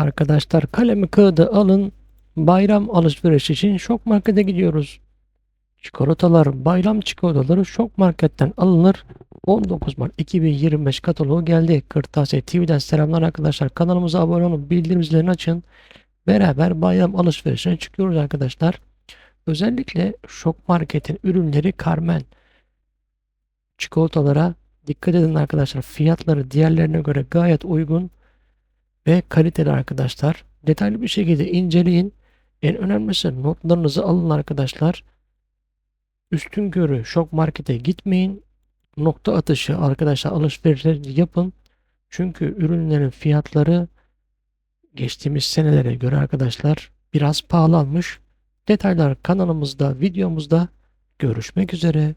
Arkadaşlar kalemi kağıdı alın. Bayram alışveriş için şok markete gidiyoruz. Çikolatalar, bayram çikolataları şok marketten alınır. 19 Mart 2025 kataloğu geldi. Kırtasiye TV'den selamlar arkadaşlar. Kanalımıza abone olun, bildirim zilini açın. Beraber bayram alışverişine çıkıyoruz arkadaşlar. Özellikle şok marketin ürünleri Carmen çikolatalara dikkat edin arkadaşlar. Fiyatları diğerlerine göre gayet uygun ve kaliteli arkadaşlar. Detaylı bir şekilde inceleyin. En önemlisi notlarınızı alın arkadaşlar. Üstün körü şok markete gitmeyin. Nokta atışı arkadaşlar alışverişleri yapın. Çünkü ürünlerin fiyatları geçtiğimiz senelere göre arkadaşlar biraz pahalanmış. Detaylar kanalımızda, videomuzda görüşmek üzere.